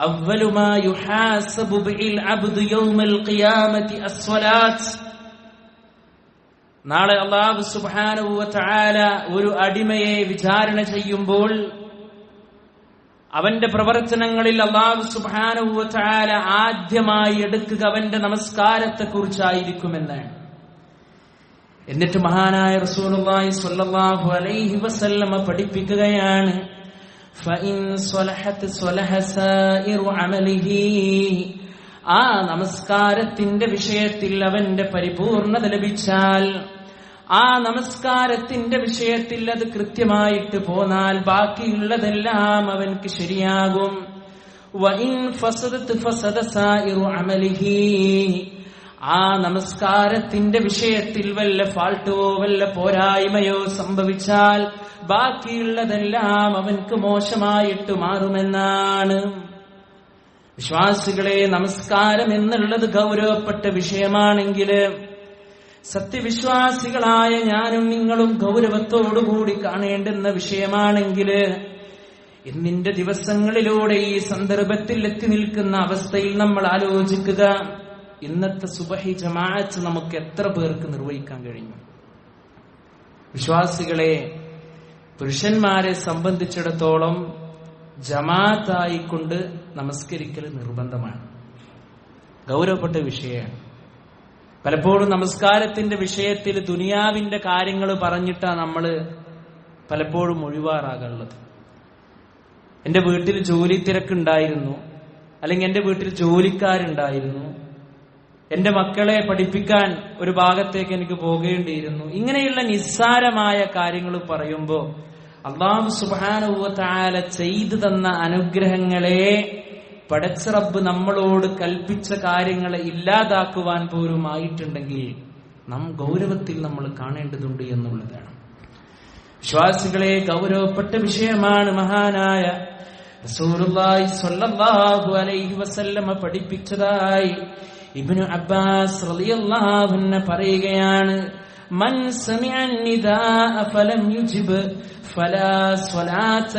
أول ما يحاسب به العبد يوم القيامة الصلاة നാളെ അള്ളാഹു സുബാനുവ ചായാല ഒരു അടിമയെ വിചാരണ ചെയ്യുമ്പോൾ അവന്റെ പ്രവർത്തനങ്ങളിൽ അള്ളാഹു സുബാനുവ ചായാല ആദ്യമായി എടുക്കുക അവന്റെ നമസ്കാരത്തെ കുറിച്ചായിരിക്കുമെന്നാണ് എന്നിട്ട് മഹാനായ റസൂലുള്ളാഹി സ്വല്ലല്ലാഹു അലൈഹി വസല്ലമ പഠിപ്പിക്കുകയാണ് ആ നമസ്കാരത്തിന്റെ വിഷയത്തിൽ അവന്റെ പരിപൂർണത ലഭിച്ചാൽ ആ നമസ്കാരത്തിന്റെ വിഷയത്തിൽ അത് കൃത്യമായിട്ട് പോന്നാൽ ബാക്കിയുള്ളതെല്ലാം അവൻക്ക് ശരിയാകും. ആ നമസ്കാരത്തിന്റെ വിഷയത്തിൽ വല്ല ഫാൾട്ടോ വല്ല പോരായ്മയോ സംഭവിച്ചാൽ ബാക്കിയുള്ളതെല്ലാം അവൻക്ക് മോശമായിട്ട് മാറുമെന്നാണ്. വിശ്വാസികളെ നമസ്കാരം എന്നുള്ളത് ഗൗരവപ്പെട്ട വിഷയമാണെങ്കിൽ സത്യവിശ്വാസികളായ ഞാനും നിങ്ങളും ഗൗരവത്തോടുകൂടി കാണേണ്ടുന്ന വിഷയമാണെങ്കിൽ ഇന്നിന്റെ ദിവസങ്ങളിലൂടെ ഈ സന്ദർഭത്തിൽ എത്തി നിൽക്കുന്ന അവസ്ഥയിൽ നമ്മൾ ആലോചിക്കുക. ഇന്നത്തെ സുബഹി ജമാഅത്ത് നമുക്ക് എത്ര പേർക്ക് നിർവഹിക്കാൻ കഴിഞ്ഞു? വിശ്വാസികളെ പുരുഷന്മാരെ സംബന്ധിച്ചിടത്തോളം ജമാഅത്തായിക്കൊണ്ട് നമസ്കരിക്കൽ നിർബന്ധമാണ്. ഗൗരവപ്പെട്ട വിഷയമാണ്. പലപ്പോഴും നമസ്കാരത്തിന്റെ വിഷയത്തിൽ ദുനിയാവിന്റെ കാര്യങ്ങൾ പറഞ്ഞിട്ടാണ് നമ്മൾ പലപ്പോഴും ഒഴിവാറാകുള്ളത് എന്റെ വീട്ടിൽ ജോലി തിരക്കുണ്ടായിരുന്നു. അല്ലെങ്കിൽ എന്റെ വീട്ടിൽ ജോലിക്കാരുണ്ടായിരുന്നു. എന്റെ മക്കളെ പഠിപ്പിക്കാൻ ഒരു ഭാഗത്തേക്ക് എനിക്ക് പോകേണ്ടിയിരുന്നു. ഇങ്ങനെയുള്ള നിസ്സാരമായ കാര്യങ്ങൾ പറയുമ്പോൾ അള്ളാഹു സുബാനുവല ചെയ്തു തന്ന അനുഗ്രഹങ്ങളെ പടച്ചറബ് നമ്മളോട് കൽപ്പിച്ച കാര്യങ്ങളെ ഇല്ലാതാക്കുവാൻ പോലും ആയിട്ടുണ്ടെങ്കിൽ നാം ഗൗരവത്തിൽ നമ്മൾ കാണേണ്ടതുണ്ട് എന്നുള്ളതാണ്. വിശ്വാസികളെ ഗൗരവപ്പെട്ട വിഷയമാണ് മഹാനായ റസൂലുള്ളാഹി സ്വല്ലല്ലാഹു അലൈഹി വസല്ലമ പഠിപ്പിച്ചതായി ഇബ്നു അബ്ബാസ് പറയുകയാണ് മൻ സമിഅ യുജിബ് ഫലാ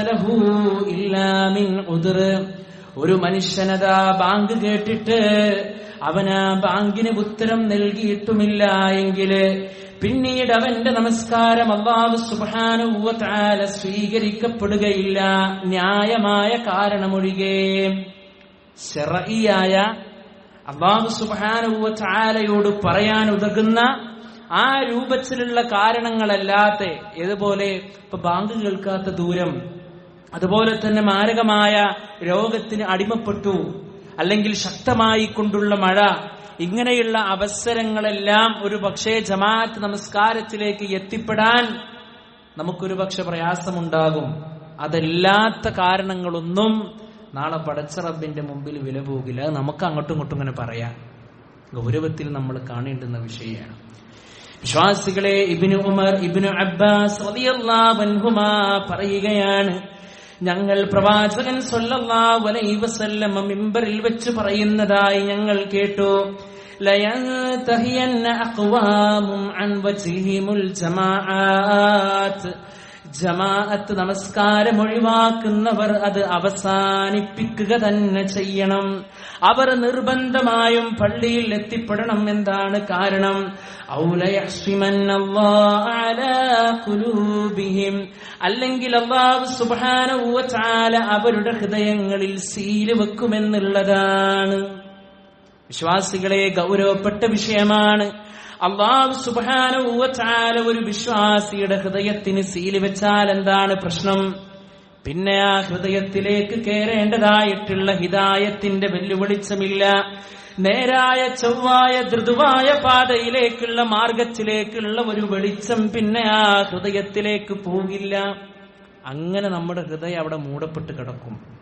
ലഹു മിൻ ഒരു മനുഷ്യനതാ ബാങ്ക് കേട്ടിട്ട് അവനാ ബാങ്കിന് ഉത്തരം നൽകിയിട്ടുമില്ല എങ്കിൽ പിന്നീട് അവന്റെ നമസ്കാരം അള്ളാഹു സുബാനുവല സ്വീകരിക്കപ്പെടുകയില്ല ന്യായമായ കാരണമൊഴികെ. ശറയിയായ അള്ളാഹു സുബാനുവലയോട് പറയാൻ ഉതകുന്ന ആ രൂപത്തിലുള്ള കാരണങ്ങളല്ലാത്ത ഇതുപോലെ ഇപ്പൊ ബാങ്ക് കേൾക്കാത്ത ദൂരം അതുപോലെ തന്നെ മാരകമായ രോഗത്തിന് അടിമപ്പെട്ടു അല്ലെങ്കിൽ ശക്തമായി കൊണ്ടുള്ള മഴ ഇങ്ങനെയുള്ള അവസരങ്ങളെല്ലാം ഒരു പക്ഷേ ജമാഅത്ത് നമസ്കാരത്തിലേക്ക് എത്തിപ്പെടാൻ നമുക്കൊരു പക്ഷെ പ്രയാസമുണ്ടാകും. അതല്ലാത്ത കാരണങ്ങളൊന്നും നാളെ പടച്ച റബ്ബിന്റെ മുമ്പിൽ വില പോകില്ല. നമുക്ക് അങ്ങോട്ടും ഇങ്ങോട്ടും ഇങ്ങനെ പറയാം. ഗൗരവത്തിൽ നമ്മൾ കാണേണ്ടുന്ന വിഷയമാണ്. വിശ്വാസികളെ ഇബിനു ഉമർ ഇബിനു അബ്ബാസ് പറയുകയാണ്. ഞങ്ങൾ പ്രവാചകൻ വസല്ലമ മിമ്പറിൽ വെച്ച് പറയുന്നതായി ഞങ്ങൾ കേട്ടു. ലയൻ ജമാഅത്ത് നമസ്കാരം ഒഴിവാക്കുന്നവർ അത് അവസാനിപ്പിക്കുക തന്നെ ചെയ്യണം. അവർ നിർബന്ധമായും പള്ളിയിൽ എത്തിപ്പെടണം എന്താണ് കാരണം. അല്ലെങ്കിൽ അള്ളാഹു സുബാന അവരുടെ ഹൃദയങ്ങളിൽ സീൽ വെക്കുമെന്നുള്ളതാണ്. വിശ്വാസികളെ ഗൗരവപ്പെട്ട വിഷയമാണ്. അള്ളാഹു സുബാന ഒരു വിശ്വാസിയുടെ ഹൃദയത്തിന് സീൽ വെച്ചാൽ എന്താണ് പ്രശ്നം? പിന്നെ ആ ഹൃദയത്തിലേക്ക് കയറേണ്ടതായിട്ടുള്ള ഹിതായത്തിന്റെ വെല്ലുവിളിച്ചമില്ല. നേരായ ചൊവ്വായ ധൃതുവായ പാതയിലേക്കുള്ള മാർഗത്തിലേക്കുള്ള ഒരു വെളിച്ചം പിന്നെ ആ ഹൃദയത്തിലേക്ക് പോകില്ല. അങ്ങനെ നമ്മുടെ ഹൃദയം അവിടെ മൂടപ്പെട്ട് കിടക്കും.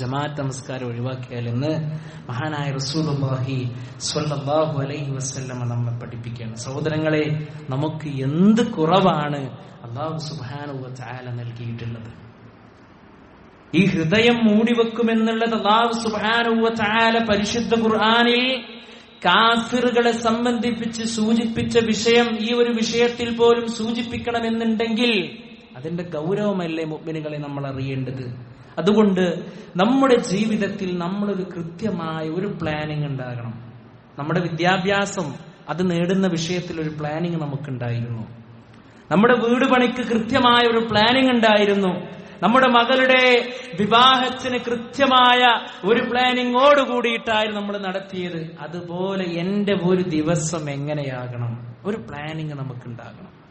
ജമാഅത്ത് നമസ്കാരം ഒഴിവാക്കിയാൽ എന്ന് മഹാനായ റസൂലുള്ളാഹി സ്വല്ലല്ലാഹു അലൈഹി വസല്ലമ നമ്മെ പഠിപ്പിക്കുകയാണ്. സഹോദരങ്ങളെ നമുക്ക് എന്ത് കുറവാണ് അള്ളാഹു സുബ്ഹാനഹു വ തആല നൽകിയിട്ടുള്ളത്? ഈ ഹൃദയം മൂടിവെക്കുമെന്നുള്ളത് അള്ളാഹു സുബ്ഹാനഹു വ തആല പരിശുദ്ധ ഖുർആനിൽ കാഫിറുകളെ സംബന്ധിപ്പിച്ച് സൂചിപ്പിച്ച വിഷയം ഈ ഒരു വിഷയത്തിൽ പോലും സൂചിപ്പിക്കണമെന്നുണ്ടെങ്കിൽ അതിന്റെ ഗൗരവമല്ലേ മുഗ്മിനുകളെ നമ്മൾ അറിയേണ്ടത്? അതുകൊണ്ട് നമ്മുടെ ജീവിതത്തിൽ നമ്മളൊരു കൃത്യമായ ഒരു പ്ലാനിങ് ഉണ്ടാകണം. നമ്മുടെ വിദ്യാഭ്യാസം അത് നേടുന്ന വിഷയത്തിൽ ഒരു പ്ലാനിങ് നമുക്കുണ്ടായിരുന്നു. നമ്മുടെ വീട് പണിക്ക് കൃത്യമായ ഒരു പ്ലാനിങ് ഉണ്ടായിരുന്നു. നമ്മുടെ മകളുടെ വിവാഹത്തിന് കൃത്യമായ ഒരു പ്ലാനിങ്ങോട് കൂടിയിട്ടായിരുന്നു നമ്മൾ നടത്തിയത്. അതുപോലെ എന്റെ ഒരു ദിവസം എങ്ങനെയാകണം? ഒരു പ്ലാനിങ് നമുക്കുണ്ടാകണം.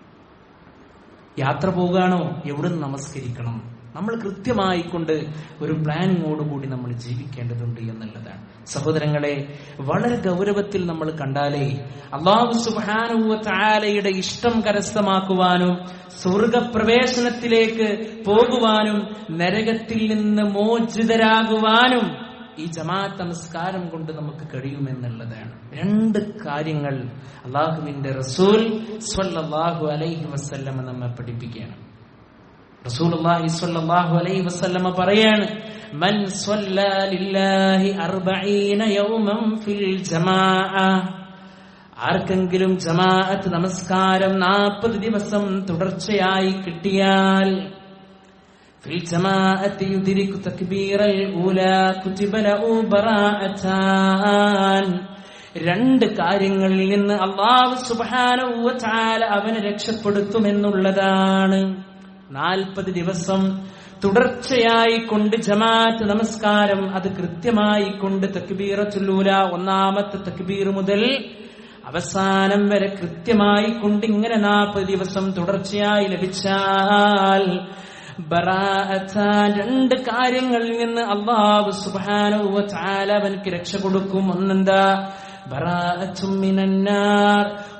യാത്ര പോവുകയാണോ എവിടെ നമസ്കരിക്കണം? നമ്മൾ കൃത്യമായിക്കൊണ്ട് ഒരു പ്ലാനിങ്ങോടുകൂടി നമ്മൾ ജീവിക്കേണ്ടതുണ്ട് എന്നുള്ളതാണ്. സഹോദരങ്ങളെ വളരെ ഗൗരവത്തിൽ നമ്മൾ കണ്ടാലേ അള്ളാഹു സുബാനുവ താലയുടെ ഇഷ്ടം കരസ്ഥമാക്കുവാനും സ്വർഗപ്രവേശനത്തിലേക്ക് പോകുവാനും നരകത്തിൽ നിന്ന് മോചിതരാകുവാനും ഈ ജമാഅത്ത് നമസ്കാരം കൊണ്ട് നമുക്ക് കഴിയുമെന്നുള്ളതാണ്. രണ്ട് കാര്യങ്ങൾ അള്ളാഹുവിന്റെ റസൂൽ അലൈഹി വസ്ല്ലമ നമ്മെ പഠിപ്പിക്കുകയാണ്. റസൂലുള്ളാഹി സ്വല്ലല്ലാഹു അലൈഹി പറയാണ് മൻ യൗമൻ ഫിൽ ജമാഅ. ആർക്കെങ്കിലും ജമാഅത്ത് നമസ്കാരം 40 ദിവസം തുടർച്ചയായി കിട്ടിയാൽ ജമാഅത്തി തക്ബീറൽ കുതിബ രണ്ട് കാര്യങ്ങളിൽ നിന്ന് അള്ളാഹു സുബ്ഹാനഹു വ അവനെ രക്ഷപ്പെടുത്തുമെന്നുള്ളതാണ്. എന്നുള്ളതാണ് നാൽപ്പത് ദിവസം തുടർച്ചയായി കൊണ്ട് ജമാഅത്ത് നമസ്കാരം അത് കൃത്യമായി കൊണ്ട് തക്ബീറ ചൊല്ലൂല ഒന്നാമത്തെ തക്ബീർ മുതൽ അവസാനം വരെ കൃത്യമായി കൊണ്ട് ഇങ്ങനെ നാൽപ്പത് ദിവസം തുടർച്ചയായി ലഭിച്ചാൽ രണ്ട് കാര്യങ്ങളിൽ നിന്ന് അള്ളാഹു സുബ്ഹാനഹു വ തആല രക്ഷ കൊടുക്കും. ഒന്നെന്താ?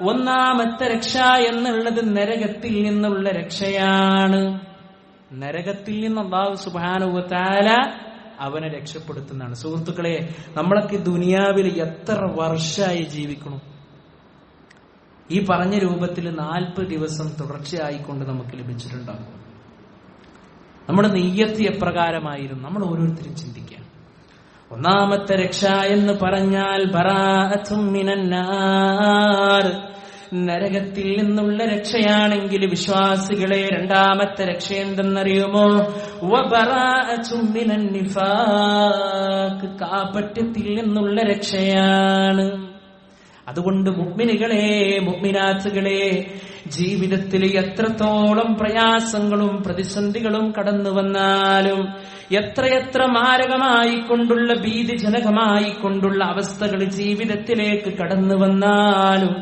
ഒന്നാമത്തെ രക്ഷ എന്നുള്ളത് നരകത്തിൽ നിന്നുള്ള രക്ഷയാണ്. നരകത്തിൽ നിന്ന് അള്ളാഹു വ അവനെ രക്ഷപ്പെടുത്തുന്നതാണ്. സുഹൃത്തുക്കളെ നമ്മളൊക്കെ ദുനിയാവിൽ എത്ര വർഷമായി ജീവിക്കണം ഈ പറഞ്ഞ രൂപത്തിൽ നാൽപ്പത് ദിവസം തുടർച്ചയായിക്കൊണ്ട് നമുക്ക് ലഭിച്ചിട്ടുണ്ടാകും. നമ്മുടെ നെയ്യത്ത് എപ്രകാരമായിരുന്നു? നമ്മൾ ഓരോരുത്തരും ചിന്തിക്കുക ഒന്നാമത്തെ രക്ഷ എന്ന് പറഞ്ഞാൽ നരകത്തിൽ നിന്നുള്ള രക്ഷയാണെങ്കിൽ വിശ്വാസികളെ രണ്ടാമത്തെ രക്ഷ എന്തെന്നറിയുമോ കാപ്പറ്റത്തിൽ നിന്നുള്ള രക്ഷയാണ്. അതുകൊണ്ട് മുഗ്മിനികളെ മുഗ്മിനാത്തുകളെ ജീവിതത്തിൽ എത്രത്തോളം പ്രയാസങ്ങളും പ്രതിസന്ധികളും കടന്നു വന്നാലും എത്രയെത്ര മാരകമായി കൊണ്ടുള്ള കൊണ്ടുള്ള അവസ്ഥകൾ ജീവിതത്തിലേക്ക് കടന്നു വന്നാലും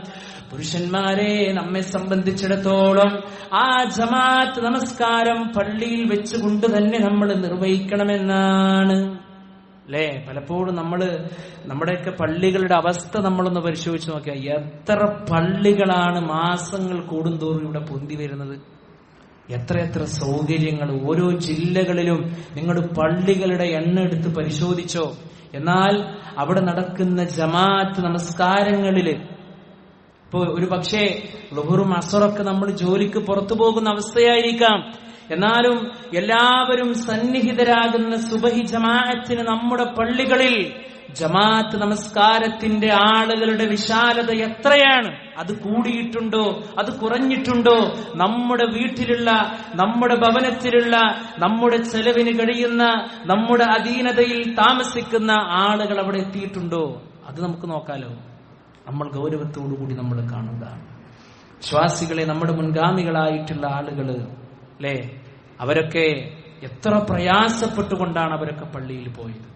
പുരുഷന്മാരെ നമ്മെ സംബന്ധിച്ചിടത്തോളം ആ ജമാഅത്ത് നമസ്കാരം പള്ളിയിൽ വെച്ചുകൊണ്ട് തന്നെ നമ്മൾ നിർവഹിക്കണമെന്നാണ്. അല്ലേ? പലപ്പോഴും നമ്മൾ നമ്മുടെയൊക്കെ പള്ളികളുടെ അവസ്ഥ നമ്മളൊന്ന് പരിശോധിച്ച് നോക്കിയാൽ എത്ര പള്ളികളാണ് മാസങ്ങൾ കൂടുന്തോറും ഇവിടെ പൊന്തി വരുന്നത്. എത്രയെത്ര സൗകര്യങ്ങൾ ഓരോ ജില്ലകളിലും നിങ്ങൾ പള്ളികളുടെ എണ്ണ എടുത്ത് പരിശോധിച്ചോ. എന്നാൽ അവിടെ നടക്കുന്ന ജമാഅത്ത് നമസ്കാരങ്ങളിൽ ഇപ്പൊ ഒരു പക്ഷേ ലുഹറും അസറൊക്കെ നമ്മൾ ജോലിക്ക് പുറത്തു പോകുന്ന അവസ്ഥയായിരിക്കാം. എന്നാലും എല്ലാവരും സന്നിഹിതരാകുന്ന സുബഹി ജമാഅത്തിന് നമ്മുടെ പള്ളികളിൽ ജമാഅത്ത് നമസ്കാരത്തിന്റെ ആളുകളുടെ വിശാലത എത്രയാണ്? അത് കൂടിയിട്ടുണ്ടോ? അത് കുറഞ്ഞിട്ടുണ്ടോ? നമ്മുടെ വീട്ടിലുള്ള നമ്മുടെ ഭവനത്തിലുള്ള നമ്മുടെ ചെലവിന് കഴിയുന്ന നമ്മുടെ അധീനതയിൽ താമസിക്കുന്ന ആളുകൾ അവിടെ എത്തിയിട്ടുണ്ടോ? അത് നമുക്ക് നോക്കാലോ. നമ്മൾ ഗൗരവത്തോടുകൂടി നമ്മൾ കാണുക വിശ്വാസികളെ നമ്മുടെ മുൻഗാമികളായിട്ടുള്ള ആളുകൾ അല്ലേ? അവരൊക്കെ എത്ര പ്രയാസപ്പെട്ടുകൊണ്ടാണ് അവരൊക്കെ പള്ളിയിൽ പോയത്?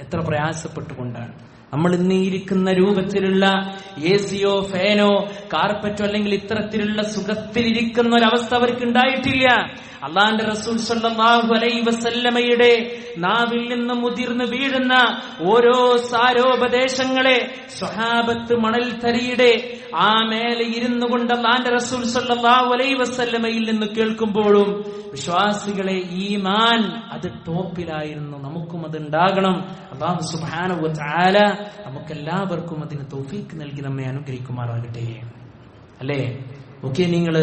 എത്ര പ്രയാസപ്പെട്ടുകൊണ്ടാണ്? നമ്മൾ ഇന്ന് ഇരിക്കുന്ന രൂപത്തിലുള്ള എ സിയോ ഫാനോ കാർപ്പറ്റോ അല്ലെങ്കിൽ ഇത്തരത്തിലുള്ള സുഖത്തിലിരിക്കുന്ന ഒരവസ്ഥ അവർക്ക് ഉണ്ടായിട്ടില്ല. അള്ളാന്റെ റസൂൽ വസല്ലമയുടെ നാവിൽ നിന്ന് മുതിർന്നു വീഴുന്ന ഓരോ സാരോപദേശങ്ങളെ സ്വഹാബത്ത് മണൽ തരിയുടെ ആ മേലെ ഇരുന്നു കൊണ്ട് അള്ളാന്റെ റസൂൽ സല്ലല്ലാഹു അലൈഹി വസല്ലമയിൽ നിന്ന് കേൾക്കുമ്പോഴും വിശ്വാസികളെ ഈ മാൻ അത് ടോപ്പിലായിരുന്നു. നമുക്കും അത് ഉണ്ടാകണം അള്ളാഹു വതആല നമുക്കെല്ലാവർക്കും അതിന് തോഫീക്ക് നൽകി നമ്മെ അനുഗ്രഹിക്കുമാറാകട്ടെ. അല്ലേ? ഓക്കെ നിങ്ങൾ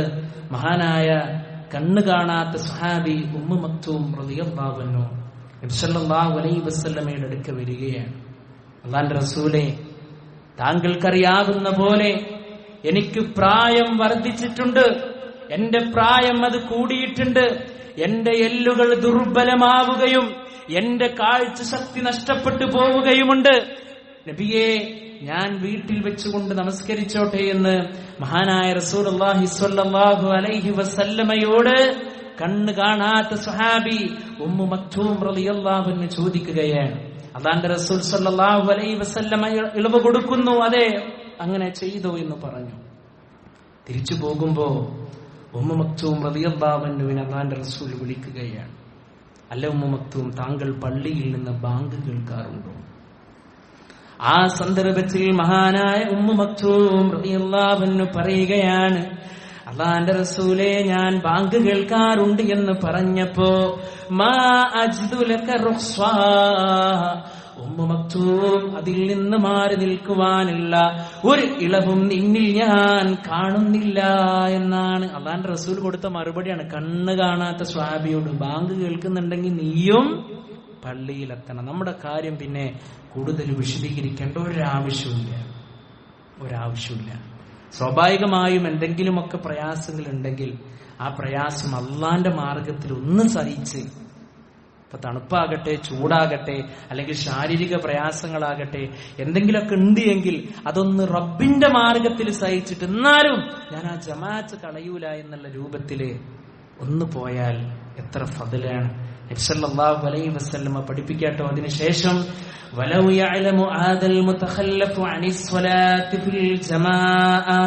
മഹാനായ കണ്ണു കാണാത്ത സുഹാബി ഉമ്മ മക്തൂം സല്ലല്ലാഹു അലൈഹി വസല്ലമയുടെ അടുക്ക വരികയാണ്. അള്ളാന്റെ റസൂലെ താങ്കൾക്കറിയാവുന്ന പോലെ എനിക്ക് പ്രായം വർദ്ധിച്ചിട്ടുണ്ട്. എന്റെ പ്രായം അത് കൂടിയിട്ടുണ്ട്. എന്റെ എല്ലുകൾ ദുർബലമാവുകയും എന്റെ കാഴ്ച ശക്തി നഷ്ടപ്പെട്ടു പോവുകയുമുണ്ട്. നബിയെ ഞാൻ വീട്ടിൽ വെച്ചുകൊണ്ട് നമസ്കരിച്ചോട്ടെ എന്ന് മഹാനായ റസൂൽ സ്വല്ലല്ലാഹു അലൈഹി വസല്ലമയോട് കണ്ണ് കാണാത്ത സുഹാബി ഉമ്മു മക്തൂം ചോദിക്കുകയാണ്. അതാന്റെ റസൂൽ സല്ലാഹു അലൈഹി വസല്ലമ ഇളവ് കൊടുക്കുന്നു അതെ അങ്ങനെ ചെയ്തു എന്ന് പറഞ്ഞു. തിരിച്ചു പോകുമ്പോ ഉമ്മ മക്തൂം റളിയല്ലാഹുവിനെ അതാന്റെ റസൂൽ വിളിക്കുകയാണ്. അല്ല ഉമ്മ മക്തൂം താങ്കൾ പള്ളിയിൽ നിന്ന് ബാങ്ക് കേൾക്കാറുണ്ടോ ആ സന്ദർഭത്തിൽ മഹാനായ ഉമ്മു മക്തൂം പറയുകയാണ് അള്ളാന്റെ റസൂലെ ഞാൻ ബാങ്ക് കേൾക്കാറുണ്ട് എന്ന് പറഞ്ഞപ്പോ മാ ഉമ്മു മക്തൂം അതിൽ നിന്ന് മാറി നിൽക്കുവാനുള്ള ഒരു ഇളവും നിന്നിൽ ഞാൻ കാണുന്നില്ല എന്നാണ് അള്ളാന്റെ റസൂൽ കൊടുത്ത മറുപടിയാണ്. കണ്ണ് കാണാത്ത സ്വാബിയോട് ബാങ്ക് കേൾക്കുന്നുണ്ടെങ്കിൽ നീയും പള്ളിയിലെത്തണം. നമ്മുടെ കാര്യം പിന്നെ കൂടുതൽ വിശദീകരിക്കേണ്ട ഒരാവശ്യമില്ല ഒരാവശ്യമില്ല സ്വാഭാവികമായും എന്തെങ്കിലുമൊക്കെ പ്രയാസങ്ങൾ ഉണ്ടെങ്കിൽ ആ പ്രയാസം അള്ളാന്റെ മാർഗത്തിൽ ഒന്ന് സഹിച്ച് ഇപ്പൊ തണുപ്പാകട്ടെ ചൂടാകട്ടെ അല്ലെങ്കിൽ ശാരീരിക പ്രയാസങ്ങളാകട്ടെ എന്തെങ്കിലുമൊക്കെ ഉണ്ട് എങ്കിൽ അതൊന്ന് റബ്ബിന്റെ മാർഗത്തിൽ സഹിച്ചിട്ട് എന്നാലും ഞാൻ ആ ജമാഅത്ത് കളയൂല എന്നുള്ള രൂപത്തിൽ ഒന്ന് പോയാൽ എത്ര ഫതിലാണ്. നബ്സല്ലാഹു അലൈഹി വസല്ലമ പഠിപ്പിക്കാട്ടോ അതിനുശേഷം ولو يعلم هذا المتخلف عن الصلاة في الجماعة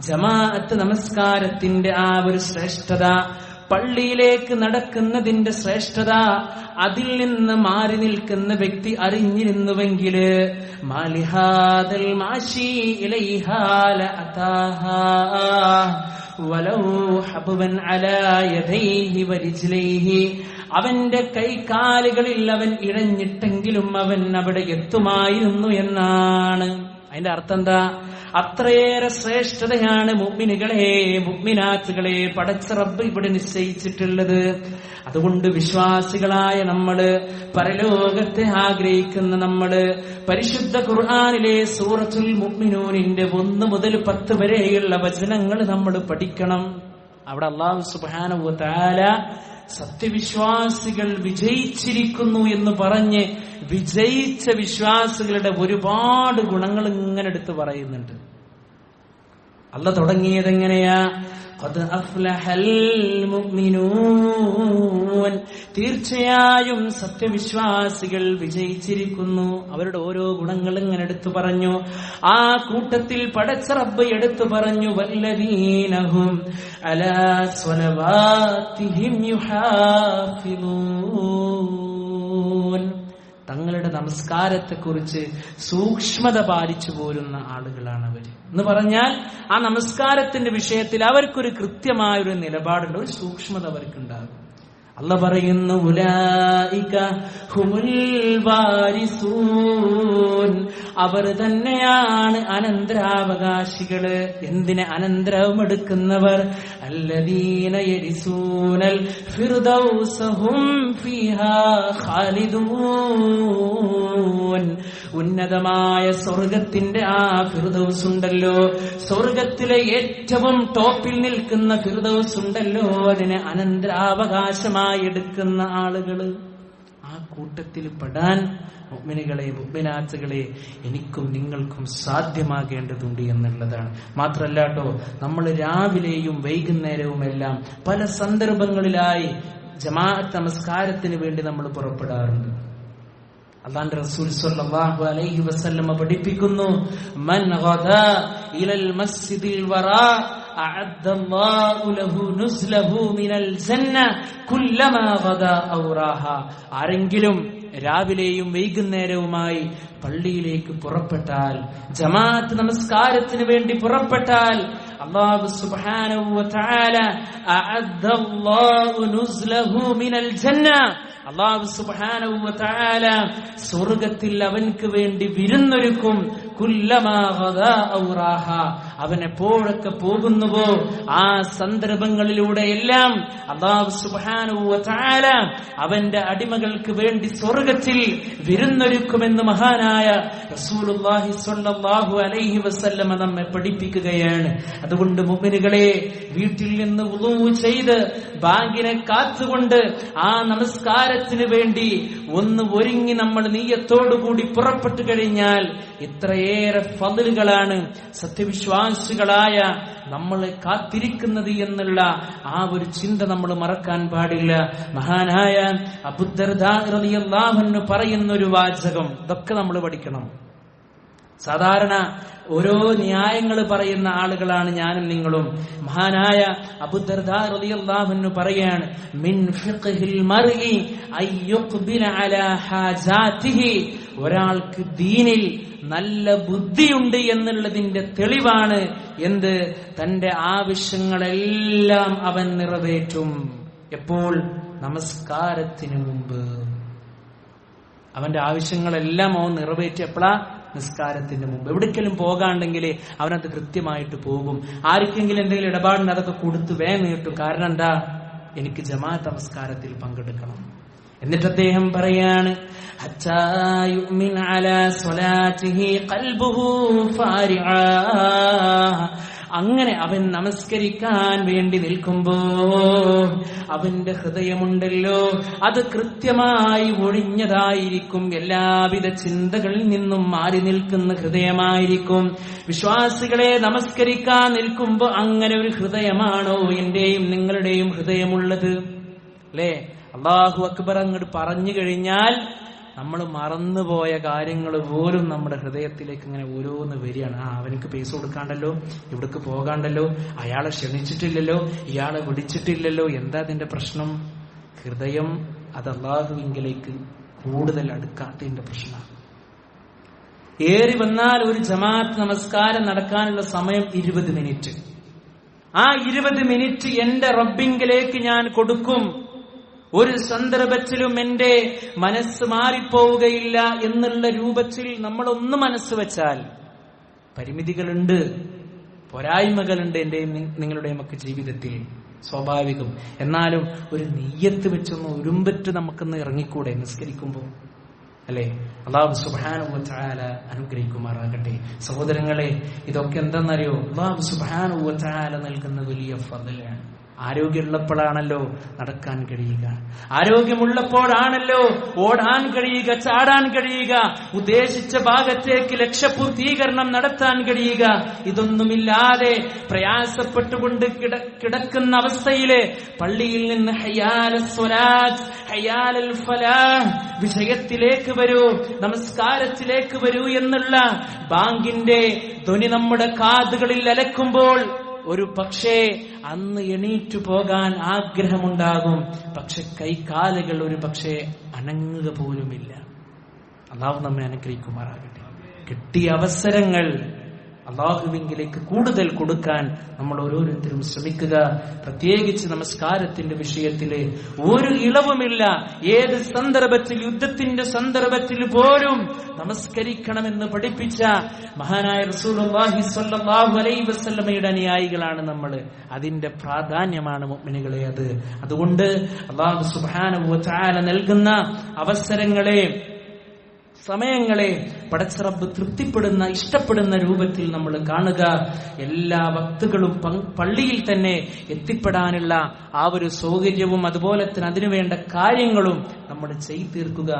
ജമാഅത്ത് നമസ്കാരത്തിന്റെ ആ ഒരു ശ്രേഷ്ഠത പള്ളിയിലേക്ക് നടക്കുന്നതിന്റെ ശ്രേഷ്ഠത അതിൽ നിന്ന് മാറി നിൽക്കുന്ന വ്യക്തി അറിഞ്ഞിരുന്നുവെങ്കില് മാലിഹാദൽ മാഷി ഇലൈഹാല അതാഹാ വലൗ ഹബുവൻ അലാ യദൈഹി വരിജ്ലൈഹി അവന്റെ കൈകാലുകളിൽ അവൻ ഇഴഞ്ഞിട്ടെങ്കിലും അവൻ അവിടെ എത്തുമായിരുന്നു എന്നാണ്. അതിന്റെ അർത്ഥം എന്താ അത്രയേറെ ശ്രേഷ്ഠതയാണ് മുഗ്മിനുകളെ മുമ്മിനാത്തുകളെ പടച്ച റബ്ബ് ഇവിടെ നിശ്ചയിച്ചിട്ടുള്ളത്. അതുകൊണ്ട് വിശ്വാസികളായ നമ്മൾ പരലോകത്തെ ആഗ്രഹിക്കുന്ന നമ്മൾ പരിശുദ്ധ ഖുർആാനിലെ സൂറത്തുൽ മുഗ്മിനൂനിന്റെ ഒന്ന് മുതൽ പത്ത് വരെയുള്ള വചനങ്ങൾ നമ്മൾ പഠിക്കണം. അവിടെ അള്ളാഹു സുബാന താല സത്യവിശ്വാസികൾ വിജയിച്ചിരിക്കുന്നു എന്ന് പറഞ്ഞ് വിജയിച്ച വിശ്വാസികളുടെ ഒരുപാട് ഗുണങ്ങൾ ഇങ്ങനെ പറയുന്നുണ്ട്. അല്ല തുടങ്ങിയത് എങ്ങനെയാ തീർച്ചയായും സത്യവിശ്വാസികൾ വിജയിച്ചിരിക്കുന്നു. അവരുടെ ഓരോ ഗുണങ്ങളും ഇങ്ങനെ എടുത്തു പറഞ്ഞു. ആ കൂട്ടത്തിൽ പടച്ചറബ് എടുത്തു പറഞ്ഞു വല്ലദീനഹും അലാ തങ്ങളുടെ നമസ്കാരത്തെക്കുറിച്ച് സൂക്ഷ്മത പാലിച്ചു പോരുന്ന ആളുകളാണ് അവർ എന്ന് പറഞ്ഞാൽ ആ നമസ്കാരത്തിന്റെ വിഷയത്തിൽ അവർക്കൊരു കൃത്യമായൊരു നിലപാടുണ്ട് ഒരു സൂക്ഷ്മത അവർക്കുണ്ടാകും. അല്ല പറയുന്നു അവർ തന്നെയാണ് അനന്തരാവകാശികൾ എന്തിനെ അനന്തരവും എടുക്കുന്നവർ അല്ലദീന യരിസൂനൽ ഫിർദൗസഹും ഫീഹാ ഖാലിദൂൻ. ഉന്നതമായ സ്വർഗത്തിന്റെ ആ ഫിർദൗസ് ഉണ്ടല്ലോ സ്വർഗത്തിലെ ഏറ്റവും ടോപ്പിൽ നിൽക്കുന്ന ഫിർദൗസ് ഉണ്ടല്ലോ അതിനെ അനന്തരാവകാശമായി എടുക്കുന്ന ആളുകൾ ആ കൂട്ടത്തിൽ പെടാൻ മുഗ്മിനുകളെ മുഗ്മിനാച്ചുകളെ എനിക്കും നിങ്ങൾക്കും സാധ്യമാകേണ്ടതുണ്ട് എന്നുള്ളതാണ്. മാത്രല്ല കേട്ടോ നമ്മൾ രാവിലെയും വൈകുന്നേരവും എല്ലാം പല സന്ദർഭങ്ങളിലായി ജമാഅത്ത് നമസ്കാരത്തിന് വേണ്ടി നമ്മൾ പുറപ്പെടാറുണ്ട്. അള്ളാന്റെ റസൂൽ സല്ലല്ലാഹു അലൈഹി വസല്ലമ പഠിപ്പിക്കുന്നു മൻ ഇലൽ മസ്ജിദിൽ أعد الله له نزله من الجنة كلما غدا أو راها ആരെങ്കിലും രാവിലെയും വൈകുന്നേരവുമായി പള്ളിയിലേക്ക് പുറപ്പെട്ടാൽ ജമാഅത്ത് നമസ്കാരത്തിന് വേണ്ടി പുറപ്പെട്ടാൽ സ്വർഗത്തിൽ അവൻക്ക് വേണ്ടി വിരുന്നൊരുക്കും. അവൻ എപ്പോഴൊക്കെ പോകുന്നുവോ ആ സന്ദർഭങ്ങളിലൂടെ എല്ലാം അള്ളാഹു സുബ്ഹാനഹു വ അവന്റെ അടിമകൾക്ക് വേണ്ടി സ്വർഗത്തിൽ വിരുന്നൊരുക്കുമെന്ന് മഹാനായ റസൂലുള്ളാഹി സ്വല്ലല്ലാഹു അലൈഹി വസല്ലമ നമ്മെ പഠിപ്പിക്കുകയാണ്. അതുകൊണ്ട് മുമ്പിനുകളെ വീട്ടിൽ നിന്ന് ഉളവ് ചെയ്ത് ബാങ്കിനെ കാത്തുകൊണ്ട് ആ നമസ്കാരത്തിന് വേണ്ടി ഒന്ന് ഒരുങ്ങി നമ്മൾ നീയത്തോടുകൂടി പുറപ്പെട്ടു കഴിഞ്ഞാൽ ഇത്രയേറെ ഫതിലുകളാണ് സത്യവിശ്വാസികളായ നമ്മളെ കാത്തിരിക്കുന്നത് എന്നുള്ള ആ ഒരു ചിന്ത നമ്മൾ മറക്കാൻ പാടില്ല. മഹാനായ അബുദ്ധർ പറയുന്ന ഒരു വാചകം ഇതൊക്കെ നമ്മൾ പഠിക്കണം. സാധാരണ ഓരോ ന്യായങ്ങൾ പറയുന്ന ആളുകളാണ് ഞാനും നിങ്ങളും. മഹാനായ അബുദർദാഹുന്നു പറയാണ് മിൻ ഒരാൾക്ക് ദീനിൽ നല്ല ബുദ്ധിയുണ്ട് എന്നുള്ളതിന്റെ തെളിവാണ് എന്ത്? തന്റെ ആവശ്യങ്ങളെല്ലാം അവൻ നിറവേറ്റും. എപ്പോൾ? നമസ്കാരത്തിന് മുമ്പ്. അവന്റെ ആവശ്യങ്ങളെല്ലാം അവൻ നിറവേറ്റിയപ്പോഴാ നിസ്കാരത്തിന്റെ മുമ്പ്. എവിടേക്കെങ്കിലും പോകാണ്ടെങ്കിൽ അവനത് കൃത്യമായിട്ട് പോകും. ആർക്കെങ്കിലും എന്തെങ്കിലും ഇടപാടിന് അതൊക്കെ കൊടുത്ത് വേ നീട്ടും. കാരണം എന്താ? എനിക്ക് ജമാഅത്ത് നമസ്കാരത്തിൽ പങ്കെടുക്കണം. എന്നിട്ട് അദ്ദേഹം പറയാണ് അച്ചായു അലാ ഖൽബുഹു ഫാരിആ." അങ്ങനെ അവൻ നമസ്കരിക്കാൻ വേണ്ടി നിൽക്കുമ്പോ അവന്റെ ഹൃദയമുണ്ടല്ലോ. അത് കൃത്യമായി ഒഴിഞ്ഞതായിരിക്കും. എല്ലാവിധ ചിന്തകളിൽ നിന്നും മാറി നിൽക്കുന്ന ഹൃദയമായിരിക്കും. വിശ്വാസികളെ നമസ്കരിക്കാൻ നിൽക്കുമ്പോ അങ്ങനെ ഒരു ഹൃദയമാണോ എന്റെയും നിങ്ങളുടെയും ഹൃദയമുള്ളത്? അല്ലേ? അള്ളാഹു അക്ബർ അങ്ങോട്ട് പറഞ്ഞു കഴിഞ്ഞാൽ നമ്മൾ മറന്നുപോയ കാര്യങ്ങൾ പോലും നമ്മുടെ ഹൃദയത്തിലേക്ക് ഇങ്ങനെ ഓരോന്ന് വരികയാണ്. ആ അവനക്ക് പൈസ കൊടുക്കാണ്ടല്ലോ ഇവിടേക്ക് പോകാണ്ടല്ലോ അയാളെ ക്ഷണിച്ചിട്ടില്ലല്ലോ ഇയാളെ വിളിച്ചിട്ടില്ലല്ലോ. എന്താ അതിന്റെ പ്രശ്നം? ഹൃദയം അത് അള്ളാഹുവിങ്കിലേക്ക് കൂടുതൽ അടുക്കാത്തതിന്റെ പ്രശ്നമാണ്. ഏറി വന്നാൽ ഒരു ജമാഅത്ത് നമസ്കാരം നടക്കാനുള്ള സമയം ഇരുപത് മിനിറ്റ്. ആ ഇരുപത് മിനിറ്റ് എന്റെ റബ്ബിങ്കിലേക്ക് ഞാൻ കൊടുക്കും. ഒരു സന്ദർഭത്തിലും എന്റെ മനസ്സ് മാറിപ്പോവുകയില്ല എന്നുള്ള രൂപത്തിൽ നമ്മളൊന്ന് മനസ്സ് വെച്ചാൽ പരിമിതികളുണ്ട് പോരായ്മകളുണ്ട് എന്റെയും നി- നിങ്ങളുടെയും ഒക്കെ ജീവിതത്തിൽ സ്വാഭാവികം. എന്നാലും ഒരു നെയ്യത്ത് വെച്ചൊന്ന് ഉരുമ്പറ്റ് നമുക്കൊന്ന് ഇറങ്ങിക്കൂടെ നിസ്കരിക്കുമ്പോൾ അല്ലെ? അള്ളാഹു സുബാനുവല അനുഗ്രഹിക്കുമാറാകട്ടെ. സഹോദരങ്ങളെ ഇതൊക്കെ എന്താണെന്നറിയോ അള്ളാഹു സുബാനുവല നൽകുന്ന വലിയ ഫതലാണ്. ആരോഗ്യമുള്ളപ്പോഴാണല്ലോ നടക്കാൻ കഴിയുക. ആരോഗ്യമുള്ളപ്പോഴാണല്ലോ ഓടാൻ കഴിയുക ചാടാൻ കഴിയുക ഉദ്ദേശിച്ച ഭാഗത്തേക്ക് ലക്ഷ്യപൂർത്തീകരണം നടത്താൻ കഴിയുക. ഇതൊന്നുമില്ലാതെ പ്രയാസപ്പെട്ടുകൊണ്ട് കിടക്കുന്ന അവസ്ഥയിൽ പള്ളിയിൽ നിന്ന് വിഷയത്തിലേക്ക് വരൂ നമസ്കാരത്തിലേക്ക് വരൂ എന്നുള്ള ബാങ്കിന്റെ ധ്വനി നമ്മുടെ കാതുകളിൽ അലക്കുമ്പോൾ ഒരു പക്ഷേ അന്ന് എണീറ്റു പോകാൻ ആഗ്രഹമുണ്ടാകും. പക്ഷെ കൈകാലുകൾ ഒരു പക്ഷേ അനങ്ങുക പോലുമില്ല. അള്ളാഹു നമ്മെ അനുഗ്രഹിക്കുമാറാകട്ടെ. കിട്ടിയ അവസരങ്ങൾ അള്ളാഹുവിങ്കിലേക്ക് കൂടുതൽ കൊടുക്കാൻ നമ്മൾ ഓരോരുത്തരും ശ്രമിക്കുക. പ്രത്യേകിച്ച് നമസ്കാരത്തിന്റെ വിഷയത്തിൽ ഒരു ഇളവുമില്ല. ഏത് സന്ദർഭത്തിൽ യുദ്ധത്തിന്റെ സന്ദർഭത്തിൽ പോലും നമസ്കരിക്കണമെന്ന് പഠിപ്പിച്ച മഹാനായ അലൈഹി വസല്ലമയുടെ അനുയായികളാണ് നമ്മൾ. അതിന്റെ പ്രാധാന്യമാണ് മുഗ്മിനികളെ അത്. അതുകൊണ്ട് അള്ളാഹു സുബ്ഹാനഹു വ തആല നൽകുന്ന അവസരങ്ങളെ സമയങ്ങളെ പടച്ചറബ് തൃപ്തിപ്പെടുന്ന ഇഷ്ടപ്പെടുന്ന രൂപത്തിൽ നമ്മൾ കാണുക. എല്ലാ ഭക്തുകളും പള്ളിയിൽ തന്നെ എത്തിപ്പെടാനുള്ള ആ ഒരു സൗകര്യവും അതുപോലെ തന്നെ അതിനുവേണ്ട കാര്യങ്ങളും നമ്മൾ ചെയ്തു തീർക്കുക.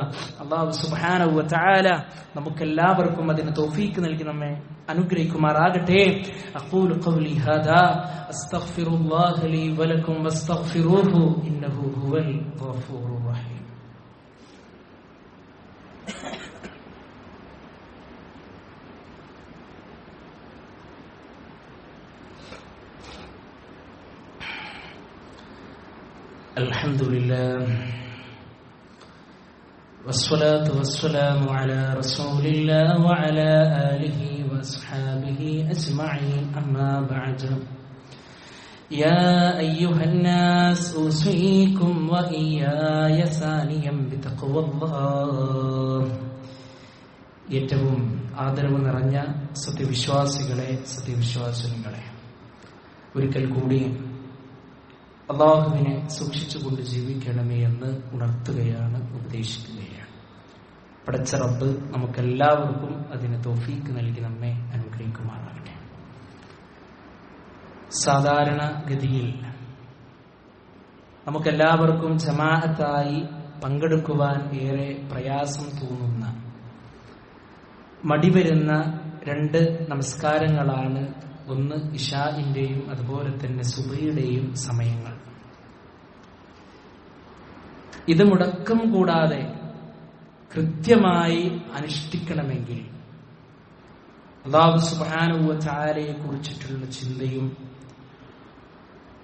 അള്ളാഹു സുബാനവ നമുക്കെല്ലാവർക്കും അതിന് തോഫീക്ക് നൽകി നമ്മെ അനുഗ്രഹിക്കുമാറാകട്ടെ. അഖൂലു ഖൗലി ഹാദാ ലീ വലക്കും വസ്തഗ്ഫിറൂഹു ഇന്നഹു ഹുവൽ ഗഫൂറുർ الحمد لله والصلاة والسلام على رسول الله وعلى آله وأصحابه أجمعين أما بعد يا أيها الناس أوصيكم وإياي ثانيا بتقوى الله ഏറ്റവും ആദരവ് നിറഞ്ഞ സത്യവിശ്വാസികളെ സത്യവിശ്വാസിനികളെ ഒരിക്കൽ കൂടി അള്ളാഹുവിനെ സൂക്ഷിച്ചുകൊണ്ട് ജീവിക്കണമേ എന്ന് ഉണർത്തുകയാണ് ഉപദേശിക്കുകയാണ്. പടച്ച റബ്ബ് നമുക്കെല്ലാവർക്കും അതിന് തോഫീക്ക് നൽകി നമ്മെ അനുഗ്രഹിക്കുമാറാകട്ടെ. സാധാരണ ഗതിയിൽ നമുക്കെല്ലാവർക്കും ജമാഅത്തായി പങ്കെടുക്കുവാൻ ഏറെ പ്രയാസം തോന്നുന്ന മടിവരുന്ന രണ്ട് നമസ്കാരങ്ങളാണ് ഒന്ന് ഇഷാഇന്റെയും അതുപോലെ തന്നെ സുബയുടെയും സമയങ്ങൾ. ഇത് മുടക്കം കൂടാതെ കൃത്യമായി അനുഷ്ഠിക്കണമെങ്കിൽ അള്ളാഹു സുബാനുവ ചാരയെ കുറിച്ചിട്ടുള്ള ചിന്തയും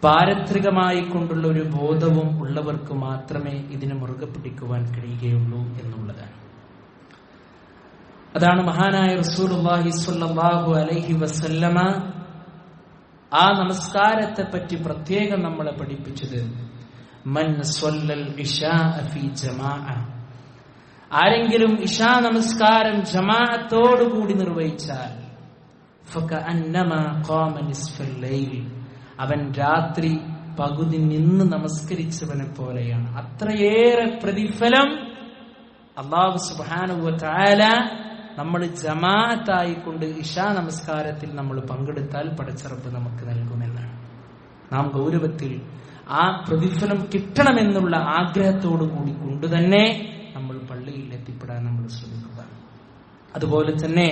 പാരത്രികമായി കൊണ്ടുള്ള ഒരു ബോധവും ഉള്ളവർക്ക് മാത്രമേ ഇതിനെ മുറുകെ പിടിക്കുവാൻ കഴിയുകയുള്ളൂ എന്നുള്ളതാണ്. അതാണ് മഹാനായ റസൂലുള്ളാഹി സ്വല്ലല്ലാഹു അലൈഹി വസല്ലമ ആ നമസ്കാരത്തെ പറ്റി പ്രത്യേകം നമ്മളെ പഠിപ്പിച്ചത്. മൻ ജമാഅ. ആരെങ്കിലും ഇഷാ നമസ്കാരം ജമാഅത്തോടുകൂടി നിർവഹിച്ചാൽ അവൻ രാത്രി പകുതി നിന്ന് നമസ്കരിച്ചവനെ പോലെയാണ്. അത്രയേറെ പ്രതിഫലം അള്ളാഹു സുബാനുവ താല നമ്മൾ ജമാഅത്തായിക്കൊണ്ട് ഇഷാ നമസ്കാരത്തിൽ നമ്മൾ പങ്കെടുത്താൽ പടച്ചിറപ്പ് നമുക്ക് നൽകുമെന്നാണ്. നാം ഗൗരവത്തിൽ ആ പ്രതിഫലം കിട്ടണമെന്നുള്ള ആഗ്രഹത്തോടു കൂടി കൊണ്ട് തന്നെ നമ്മൾ പള്ളിയിൽ എത്തിപ്പെടാൻ നമ്മൾ ശ്രമിക്കുക. അതുപോലെ തന്നെ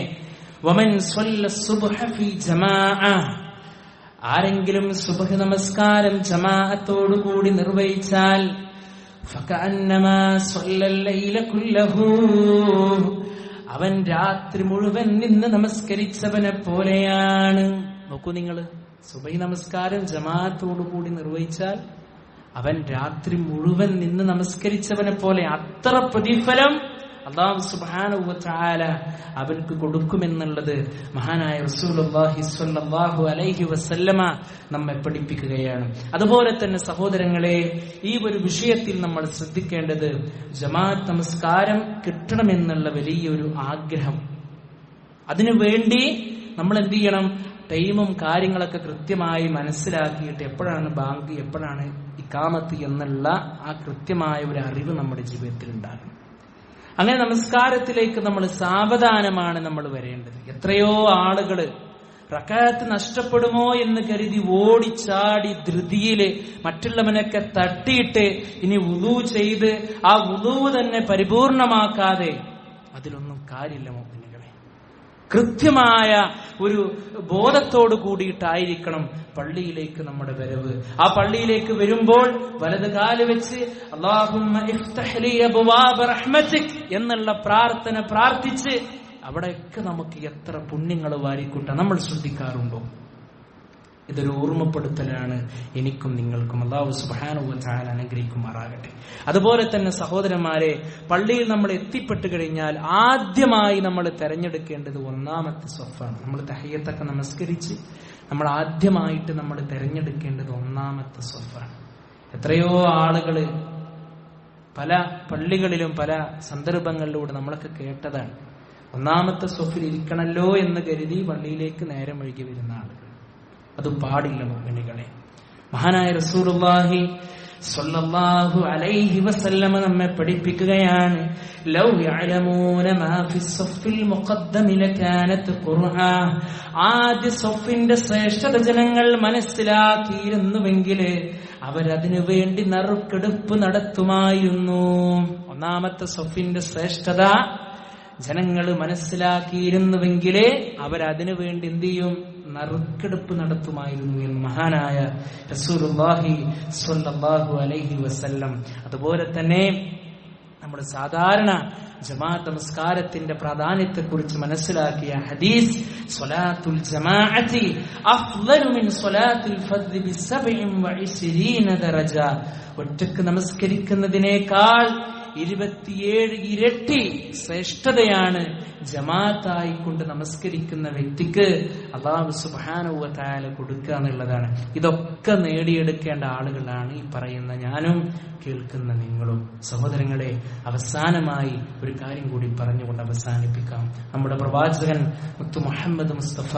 ആരെങ്കിലും സുബഹ് നമസ്കാരം ജമാഅത്തോടു കൂടി നിർവഹിച്ചാൽ അവൻ രാത്രി മുഴുവൻ നിന്ന് നമസ്കരിച്ചവനെ പോലെയാണ്. നോക്കൂ നിങ്ങൾ സുബഹി നമസ്കാരം ജമാഅത്തോടുകൂടി നിർവഹിച്ചാൽ അവൻ രാത്രി മുഴുവൻ നിന്ന് നമസ്കരിച്ചവനെ പോലെ അത്ര പ്രതിഫലം അള്ളാഹു സുബാനുവല അവർക്ക് കൊടുക്കുമെന്നുള്ളത് മഹാനായ റസൂലുള്ളാഹി സ്വല്ലല്ലാഹു അലൈഹി വസല്ലമ നമ്മെ പഠിപ്പിക്കുകയാണ്. അതുപോലെ തന്നെ സഹോദരങ്ങളെ ഈ ഒരു വിഷയത്തിൽ നമ്മൾ ശ്രദ്ധിക്കേണ്ടത് ജമാഅത്ത് നമസ്കാരം കിട്ടണമെന്നുള്ള വലിയൊരു ആഗ്രഹം. അതിനു വേണ്ടി നമ്മൾ എന്ത് ചെയ്യണം? ടൈമും കാര്യങ്ങളൊക്കെ കൃത്യമായി മനസ്സിലാക്കിയിട്ട് എപ്പോഴാണ് ബാങ്ക് എപ്പോഴാണ് ഇക്കാമത്ത് എന്നുള്ള ആ കൃത്യമായ ഒരു അറിവ് നമ്മുടെ ജീവിതത്തിൽ ഉണ്ടാകണം. അങ്ങനെ നമസ്കാരത്തിലേക്ക് നമ്മൾ സാവധാനമാണ് നമ്മൾ വരേണ്ടത്. എത്രയോ ആളുകൾ റക്കാത്ത് നഷ്ടപ്പെടുമോ എന്ന് കരുതി ഓടിച്ചാടി ധൃതിയിൽ മറ്റുള്ളവനൊക്കെ തട്ടിയിട്ട് ഇനി ഉദു ചെയ്ത് ആ ഉദു തന്നെ പരിപൂർണമാക്കാതെ അതിലൊന്നും കാര്യമില്ല മോഹിനികളെ കൃത്യമായ ഒരു ബോധത്തോട് കൂടിയിട്ടായിരിക്കണം പള്ളിയിലേക്ക് നമ്മുടെ വരവ്. ആ പള്ളിയിലേക്ക് വരുമ്പോൾ വലത് കാൽ വെച്ച് എന്നുള്ള പ്രാർത്ഥന പ്രാർത്ഥിച്ച് അവിടെയൊക്കെ നമുക്ക് എത്ര പുണ്യങ്ങൾ വാരിക്കൂട്ട നമ്മൾ ശ്രദ്ധിക്കാറുണ്ടോ? ഇതൊരു ഓർമ്മപ്പെടുത്തലാണ് എനിക്കും നിങ്ങൾക്കും. അള്ളാഹു സുബാനുവൻ അനുഗ്രഹിക്കുമാറാകട്ടെ. അതുപോലെ തന്നെ സഹോദരന്മാരെ പള്ളിയിൽ നമ്മൾ എത്തിപ്പെട്ട് കഴിഞ്ഞാൽ ആദ്യമായി നമ്മൾ തെരഞ്ഞെടുക്കേണ്ടത് ഒന്നാമത്തെ സ്വഫാണ്. നമ്മൾ തഹയ്യത്തൊക്കെ നമസ്കരിച്ച് നമ്മൾ ആദ്യമായിട്ട് നമ്മൾ തെരഞ്ഞെടുക്കേണ്ടത് ഒന്നാമത്തെ സ്വഫാണ്. എത്രയോ ആളുകൾ പല പള്ളികളിലും പല സന്ദർഭങ്ങളിലൂടെ നമ്മളൊക്കെ കേട്ടതാണ്. ഒന്നാമത്തെ സ്വഫിൽ ഇരിക്കണല്ലോ എന്ന് കരുതി പള്ളിയിലേക്ക് നേരം ഒഴുകി വരുന്ന ആളുകൾ. അത് പാടില്ല മോഹിനികളെ മഹാനായ റസൂലുള്ളാഹി സ്വല്ലല്ലാഹു അലൈഹി വസല്ലമ നമ്മെ പഠിപ്പിക്കുകയാണ് ലൗ യഅലമൂന മാ ഫി സ്വഫിൽ മുഖദ്ദമി ലകാനത് ഖുർആൻ. ആദ്യ സ്വഫിന്റെ ശ്രേഷ്ഠത ജനങ്ങൾ മനസ്സിലാക്കിയിരുന്നുവെങ്കിൽ അവരതിനു വേണ്ടി നറുക്കെടുപ്പ് നടത്തുമായിരുന്നു. ഒന്നാമത്തെ സൊഫിന്റെ ശ്രേഷ്ഠത ജനങ്ങൾ മനസ്സിലാക്കിയിരുന്നുവെങ്കിലേ അവരതിനു വേണ്ടി എന്ത് ചെയ്യും? നറുക്കെടുപ്പ് നടത്തുമായിരുന്നു എന്ന് മഹാനായ റസൂലുള്ളാഹി സ്വല്ലല്ലാഹു അലൈഹി വസല്ലം. അതുപോലെ തന്നെ നമ്മൾ സാധാരണ ജമാഅത്ത് നമസ്കാരത്തിന്റെ പ്രാധാന്യത്തെക്കുറിച്ച് മനസ്സിലാക്കിയ ഹദീസ് സ്വലാത്തുൽ മിൻ ബി 27 ദറജ. ഒറ്റയ്ക്ക് നമസ്കരിക്കുന്നതിനേക്കാൾ ഇരുപത്തിയേഴ് ഇരട്ടി ശ്രേഷ്ഠതയാണ് ജമാഅത്തായി കൊണ്ട് നമസ്കരിക്കുന്ന വ്യക്തിക്ക് അള്ളാഹു സുബാനുവ താല കൊടുക്കുക എന്നുള്ളതാണ്. ഇതൊക്കെ നേടിയെടുക്കേണ്ട ആളുകളാണ് ഈ പറയുന്ന ഞാനും കേൾക്കുന്ന നിങ്ങളും. സഹോദരങ്ങളെ അവസാനമായി ഒരു കാര്യം കൂടി പറഞ്ഞുകൊണ്ട് അവസാനിപ്പിക്കാം. നമ്മുടെ പ്രവാചകൻ മുത്തു മുഹമ്മദ് മുസ്തഫ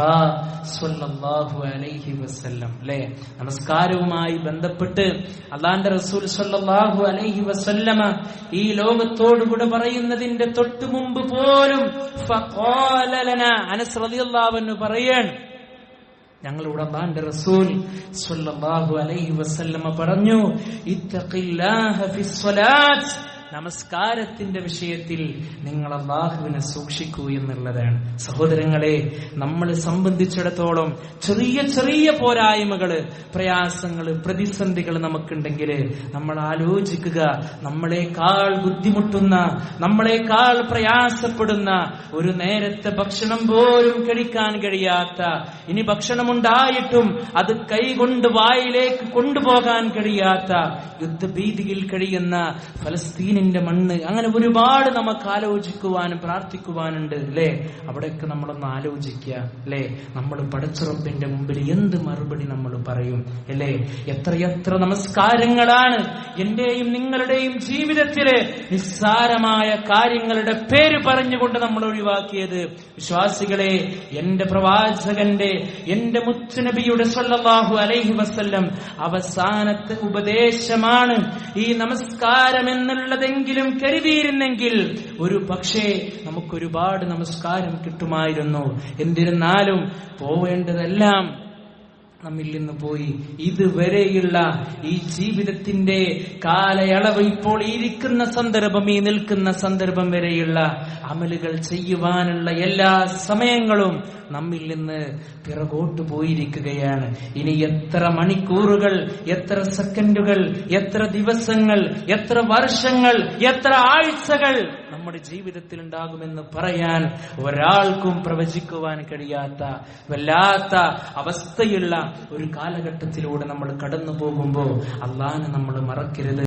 സ്വല്ലല്ലാഹു അലൈഹി വസല്ലം അല്ലെ? നമസ്കാരവുമായി ബന്ധപ്പെട്ട് അള്ളാന്റെ റസൂൽ സ്വല്ലല്ലാഹു അലൈഹി വസല്ലമ ഈ ലോകത്തോടുകൂടെ പറയുന്നതിന്റെ തൊട്ടു മുമ്പ് പോലും അനസ് റളിയല്ലാഹു പറയാണ് ഞങ്ങളുടെ അള്ളാന്റെ റസൂൽ സ്വല്ലല്ലാഹു അലൈഹി വസല്ലമ പറഞ്ഞു ഇത്തഖില്ലാഹ ഫിസ്സലാത്ത് നമസ്കാരത്തിന്റെ വിഷയത്തിൽ നിങ്ങൾ അള്ളാഹുവിനെ സൂക്ഷിക്കൂ എന്നുള്ളതാണ്. സഹോദരങ്ങളെ നമ്മളെ സംബന്ധിച്ചിടത്തോളം ചെറിയ ചെറിയ പോരായ്മകൾ പ്രയാസങ്ങൾ പ്രതിസന്ധികൾ നമുക്കുണ്ടെങ്കിൽ നമ്മൾ ആലോചിക്കുക നമ്മളെക്കാൾ ബുദ്ധിമുട്ടുന്ന നമ്മളെക്കാൾ പ്രയാസപ്പെടുന്ന ഒരു നേരത്തെ ഭക്ഷണം പോലും കഴിക്കാൻ കഴിയാത്ത ഇനി ഭക്ഷണമുണ്ടായിട്ടും അത് കൈകൊണ്ട് വായിലേക്ക് കൊണ്ടുപോകാൻ കഴിയാത്ത യുദ്ധഭീതിയിൽ കഴിയുന്ന ഫലസ്തീനിന്റെ മണ്ണ്. അങ്ങനെ ഒരുപാട് നമുക്ക് ആലോചിക്കുവാനും പ്രാർത്ഥിക്കുവാനുണ്ട് അല്ലേ? അവിടെയൊക്കെ നമ്മളൊന്ന് ആലോചിക്കുക അല്ലേ? നമ്മൾ പടച്ചുറപ്പിന്റെ മുമ്പിൽ എന്ത് മറുപടി നമ്മൾ പറയും അല്ലേ? എത്രയെത്ര നമസ്കാരങ്ങളാണ് എന്റെയും നിങ്ങളുടെയും ജീവിതത്തിലെ നിസ്സാരമായ കാര്യങ്ങളുടെ പേര് പറഞ്ഞുകൊണ്ട് നമ്മൾ ഒഴിവാക്കിയത്. വിശ്വാസികളെ എന്റെ പ്രവാചകന്റെ എന്റെ മുത്തുനബിയുടെ സ്വല്ലല്ലാഹു അലൈഹി വസ്ല്ലം അവസാനത്തെ ഉപദേശമാണ് ഈ നമസ്കാരം എന്നുള്ളതെങ്കിലും കരുതിയിരുന്നെങ്കിൽ ഒരു പക്ഷേ നമുക്കൊരുപാട് നമസ്കാരം കിട്ടുമായിരുന്നു. എന്നിരുന്നാലും പോവേണ്ടതെല്ലാം നമ്മിൽ നിന്ന് പോയി. ഇതുവരെയുള്ള ഈ ജീവിതത്തിന്റെ കാലയളവ് ഇപ്പോൾ ഇരിക്കുന്ന സന്ദർഭം ഈ നിൽക്കുന്ന സന്ദർഭം വരെയുള്ള അമലുകൾ ചെയ്യുവാനുള്ള എല്ലാ സമയങ്ങളും നമ്മിൽ നിന്ന് പിറകോട്ട് പോയിരിക്കുകയാണ്. ഇനി എത്ര മണിക്കൂറുകൾ എത്ര സെക്കൻഡുകൾ എത്ര ദിവസങ്ങൾ എത്ര വർഷങ്ങൾ എത്ര ആഴ്ചകൾ നമ്മുടെ ജീവിതത്തിൽ ഉണ്ടാകുമെന്ന് പറയാൻ ഒരാൾക്കും പ്രവചിക്കുവാൻ കഴിയാത്ത വല്ലാത്ത അവസ്ഥയുള്ള ഒരു കാലഘട്ടത്തിലൂടെ നമ്മൾ കടന്നു പോകുമ്പോൾ അള്ളാഹ് നമ്മൾ മറക്കരുത്.